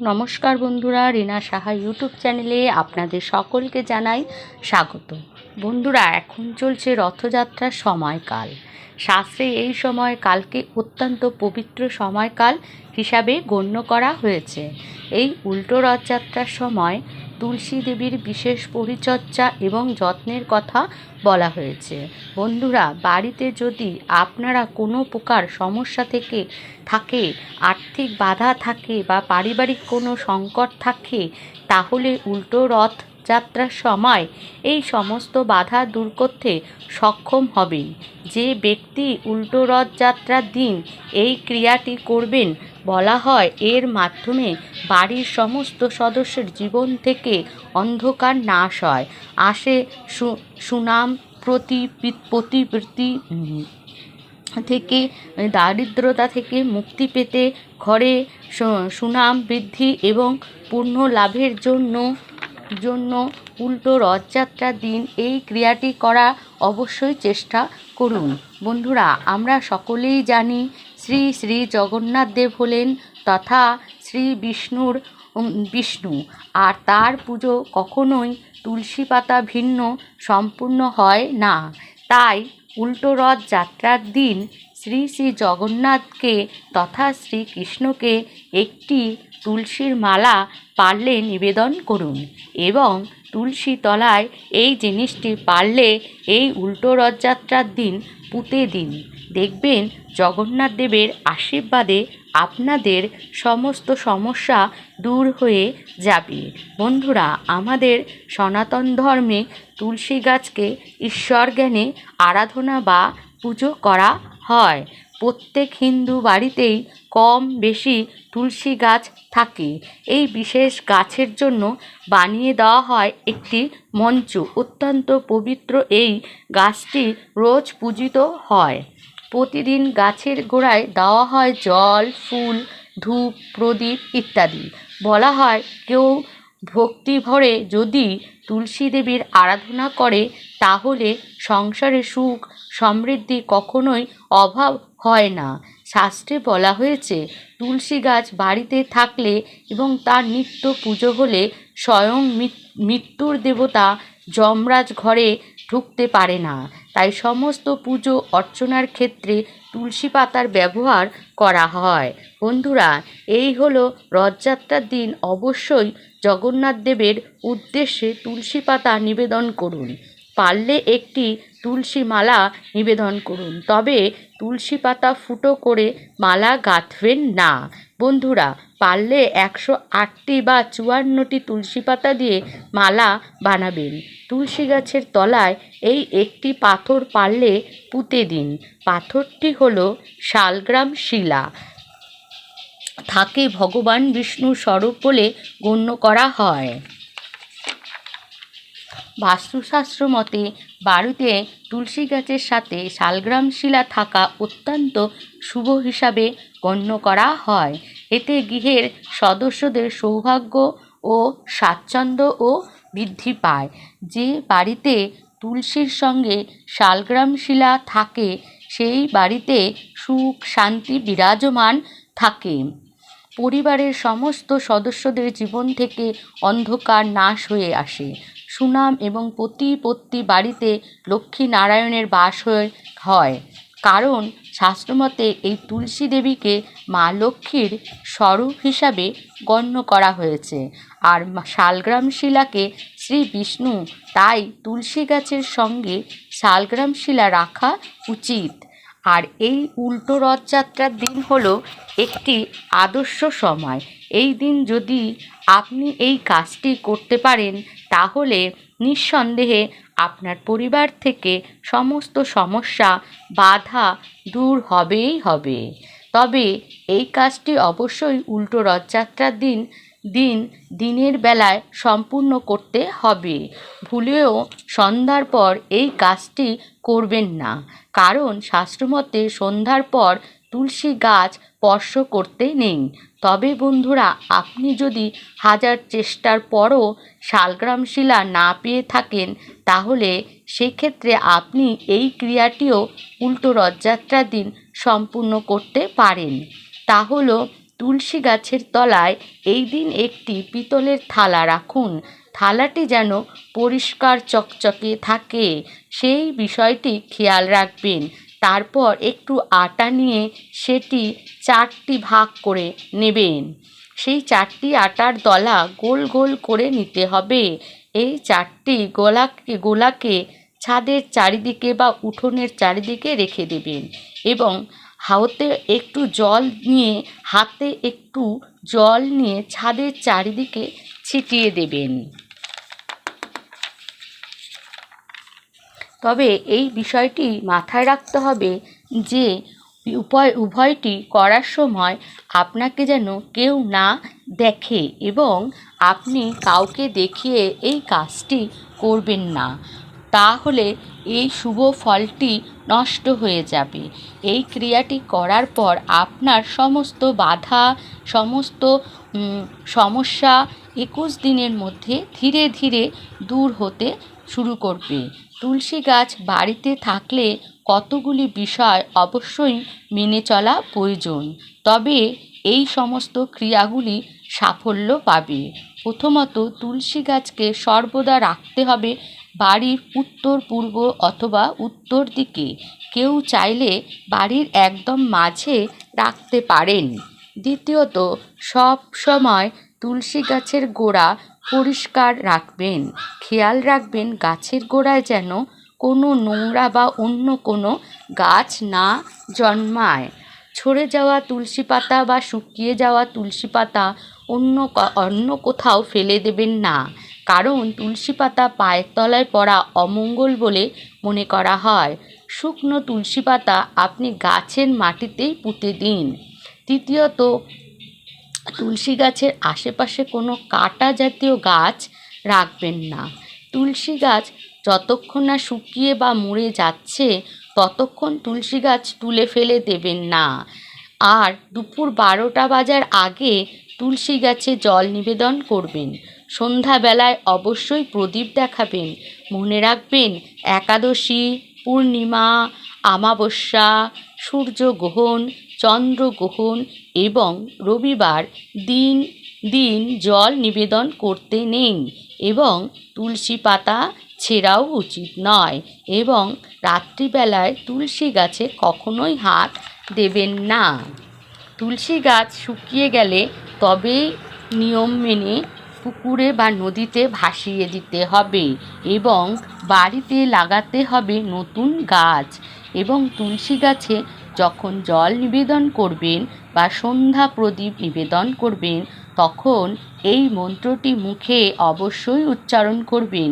নমস্কার বন্ধুরা, রিনা সাহা ইউটিউব চ্যানেলে আপনাদের সকলকে জানাই স্বাগত। বন্ধুরা, এখন চলছে রথযাত্রার সময়কাল। শাস্ত্রে এই সময় কালকে অত্যন্ত পবিত্র সময়কাল হিসাবে গণ্য করা হয়েছে। এই উল্টো রথযাত্রার সময় তুলসী দেবীর বিশেষ পরিচর্যা এবং যত্নের কথা বলা হয়েছে। বন্ধুরা, বাড়িতে যদি আপনারা কোনো প্রকার সমস্যা থেকে থাকে, আর্থিক বাধা থাকে বা পারিবারিক কোনো সংকট থাকে, তাহলে উল্টো রথ যাত্রার সময় এই সমস্ত বাধা দূর করতে সক্ষম হবেন। যে ব্যক্তি উল্টো রথযাত্রার দিন এই ক্রিয়াটি করবেন বলা হয়, এর মাধ্যমে বাড়ির সমস্ত সদস্যের জীবন থেকে অন্ধকার নাশ হয়। আসে সুনাম, প্রতি প্রতিবৃত্তি থেকে, দারিদ্রতা থেকে মুক্তি পেতে ঘরে সুনাম বৃদ্ধি এবং পূর্ণ লাভের জন্য জন্য উল্টো রথযাত্রার দিন এই ক্রিয়াটি করা অবশ্যই চেষ্টা করুন। বন্ধুরা, আমরা সকলেই জানি শ্রী শ্রী জগন্নাথ দেব হলেন তথা শ্রী বিষ্ণুর বিষ্ণু। আর তার পুজো কখনোই তুলসী পাতা ভিন্ন সম্পূর্ণ হয় না। তাই উল্টো রথ যাত্রার দিন শ্রী শ্রী জগন্নাথকে তথা শ্রীকৃষ্ণকে একটি তুলসীর মালা পারলে নিবেদন করুন এবং তুলসী তলায় এই জিনিসটি পারলে এই উল্টো রথযাত্রার দিন পুঁতে দিন দেখবেন জগন্নাথ দেবের আশীর্বাদে আপনাদের সমস্ত সমস্যা দূর হয়ে যাবে। বন্ধুরা, আমাদের সনাতন ধর্মে তুলসী গাছকে ঈশ্বর জ্ঞানে আরাধনা বা পুজো করা হয়। প্রত্যেক হিন্দু বাড়িতেই কম বেশি তুলসী গাছ থাকে। এই বিশেষ গাছের জন্য বানিয়ে দেওয়া হয় একটি মঞ্চ। অত্যন্ত পবিত্র এই গাছটি রোজ পূজিত হয়। প্রতিদিন গাছের গোড়ায় দেওয়া হয় জল, ফুল, ধূপ, প্রদীপ ইত্যাদি। বলা হয়, কেউ ভক্তি ভরে যদি তুলসী দেবীর আরাধনা করে, তাহলে সংসারে সুখ, সমৃদ্ধি কখনোই অভাব হয় না। শাস্ত্রে বলা হয়েছে, তুলসী গাছ বাড়িতে থাকলে এবং তার নিত্য পুজো হলে স্বয়ং মৃত্যুর দেবতা যমরাজ ঘরে ঢুকতে পারে না। তাই সমস্ত পুজো অর্চনার ক্ষেত্রে তুলসী পাতার ব্যবহার করা হয়। বন্ধুরা, এই হলো রথযাত্রার দিন। অবশ্যই জগন্নাথ দেবের উদ্দেশ্যে তুলসী পাতা নিবেদন করুন। পারলে একটি তুলসী মালা নিবেদন করুন। তবে তুলসী পাতা ফুটো করে মালা গাঁথবেন না। বন্ধুরা, পারলে একশো আটটি বা চুয়ান্নটি তুলসী পাতা দিয়ে মালা বানাবেন। তুলসী গাছের তলায় এই একটি পাথর পারলে পুঁতে দিন। পাথরটি হলো শালগ্রাম শিলা। থাকে ভগবান বিষ্ণুর স্বরূপ বলে গণ্য করা হয়। বাস্তুশাস্ত্র মতে বাড়িতে তুলসী গাছের সাথে শালগ্রাম শিলা থাকা অত্যন্ত শুভ হিসাবে গণ্য করা হয়। এতে গৃহের সদস্যদের সৌভাগ্য ও স্বাচ্ছন্দ্য ও বৃদ্ধি পায়। যে বাড়িতে তুলসীর সঙ্গে শালগ্রাম শিলা থাকে, সেই বাড়িতে সুখ, শান্তি, বিরাজমান থাকে। পরিবারের সমস্ত সদস্যদের জীবন থেকে অন্ধকার নাশ হয়ে আসে। সুনাম এবং প্রতিপত্তি বাড়িতে লক্ষ্মী নারায়ণের বাস হয়ে। কারণ শাস্ত্রমতে এই তুলসী দেবীকে মা লক্ষ্মীর স্বরূপ হিসাবে গণ্য করা হয়েছে। আর শালগ্রাম শিলাকে শ্রী বিষ্ণু তাই তুলসী গাছের সঙ্গে শালগ্রাম শিলা রাখা উচিত। আর এই উল্টো রথযাত্রার দিন হলো একটি আদর্শ সময়। এই দিন যদি আপনি এই কাজটি করতে পারেন তাহলে নিঃসন্দেহে আপনার পরিবার থেকে সমস্ত সমস্যা, বাধা দূর হবেই হবে। তবে এই কাজটি অবশ্যই উল্টো রথযাত্রার দিন দিন, দিনের বেলায় সম্পূর্ণ করতে হবে। ভুলেও সন্ধ্যার পর এই কাজটি করবেন না। কারণ শাস্ত্রমতে সন্ধ্যার পর তুলসী গাছ স্পর্শ করতে নেই। তবে বন্ধুরা, আপনি যদি হাজার চেষ্টার পরও শালগ্রাম শিলা না পেয়ে থাকেন, তাহলে সেক্ষেত্রে আপনি এই ক্রিয়াটিও উল্টো রথযাত্রার দিন সম্পূর্ণ করতে পারেন। তা হলো, তুলসী গাছের তলায় এই দিন একটি পিতলের থালা রাখুন। থালাটি যেন পরিষ্কার চকচকে থাকে, সেই বিষয়টি খেয়াল রাখবেন। তারপর একটু আটা নিয়ে সেটি চারটি ভাগ করে নেবেন। সেই চারটি আটার দলা গোল গোল করে নিতে হবে। এই চারটি গোলাকে গোলাকে ছাদের চারিদিকে বা উঠোনের চারিদিকে রেখে দেবেন এবং হাওতে একটু জল নিয়ে, হাতে একটু জল নিয়ে ছাদের চারিদিকে ছিটিয়ে দেবেন। তবে এই বিষয়টি মাথায় রাখতে হবে যে উপায় উভয়টি করার সময় আপনাকে যেন কেউ না দেখে এবং আপনি কাউকে দেখিয়ে এই কাজটি করবেন না। তাহলে এই শুভ ফলটি নষ্ট হয়ে যাবে। এই ক্রিয়াটি করার পর আপনার সমস্ত বাধা, সমস্ত সমস্যা একুশ দিনের মধ্যে ধীরে ধীরে দূর হতে শুরু করবে। তুলসী গাছ বাড়িতে থাকলে কতগুলি বিষয় অবশ্যই মেনে চলা প্রয়োজন। তবে এই সমস্ত ক্রিয়াগুলি সাফল্য পাবে। প্রথমত তুলসী গাছকে সর্বদা রাখতে হবে বাড়ির উত্তর পূর্ব অথবা উত্তর দিকে। কেউ চাইলে বাড়ির একদম মাঝে রাখতে পারেন। দ্বিতীয়ত সব সময় তুলসী গাছের গোড়া পরিষ্কার রাখবেন। খেয়াল রাখবেন গাছের গোড়ায় যেন কোনো নোংরা বা অন্য কোনো গাছ না জন্মায়। ছড়ে যাওয়া তুলসী পাতা বা শুকিয়ে যাওয়া তুলসী পাতা অন্য অন্য কোথাও ফেলে দেবেন না। কারণ তুলসী পাতা পায়ের তলায় পড়া অমঙ্গল বলে মনে করা হয়। শুকনো তুলসী পাতা আপনি গাছের মাটিতেই পুঁতে দিন। তৃতীয়ত তুলসী গাছের আশেপাশে কোনো কাটা জাতীয় গাছ রাখবেন না। তুলসী গাছ যতক্ষণ না শুকিয়ে বা মরে যাচ্ছে, ততক্ষণ তুলসী গাছ তুলে ফেলে দেবেন না। আর দুপুর বারোটা বাজার আগে তুলসী গাছে জল নিবেদন করবেন। সন্ধ্যাবেলায় অবশ্যই প্রদীপ দেখাবেন। মনে রাখবেন, একাদশী, পূর্ণিমা, আমাবস্যা সূর্যগ্রহণ চন্দ্রগ্রহণ এবং রবিবার দিন দিন জল নিবেদন করতে নেই এবং তুলসী পাতা ছেঁড়াও উচিত নয় এবং রাত্রিবেলায় তুলসী গাছে কখনোই হাত দেবেন না। তুলসী গাছ শুকিয়ে গেলে তবেই নিয়ম মেনে পুকুরে বা নদীতে ভাসিয়ে দিতে হবে এবং বাড়িতে লাগাতে হবে নতুন গাছ এবং তুলসী গাছে যখন জল নিবেদন করবেন বা সন্ধ্যা প্রদীপ নিবেদন করবেন, তখন এই মন্ত্রটি মুখে অবশ্যই উচ্চারণ করবেন।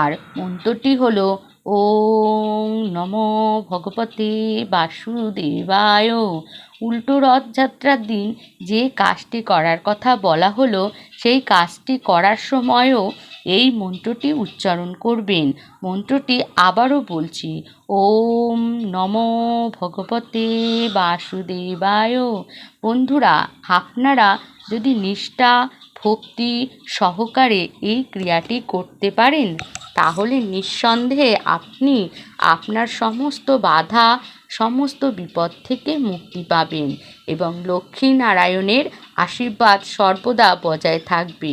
আর মন্ত্রটি হলো, ওম নমো ভগবতে বাসুদেবায়। উল্টো রথযাত্রার দিন যে কাজটি করার কথা বলা হলো, সেই কাজটি করার সময়ও এই মন্ত্রটি উচ্চারণ করবেন। মন্ত্রটি আবারও বলছি, ওম নমো ভগবতে বাসুদেবায়। বন্ধুরা, আপনারা যদি নিষ্ঠা, ভক্তি সহকারে এই ক্রিয়াটি করতে পারেন, তাহলে নিঃসন্দেহে আপনি আপনার সমস্ত বাধা, সমস্ত বিপদ থেকে মুক্তি পাবেন এবং লক্ষ্মী নারায়ণের আশীর্বাদ সর্বদা বজায় থাকবে।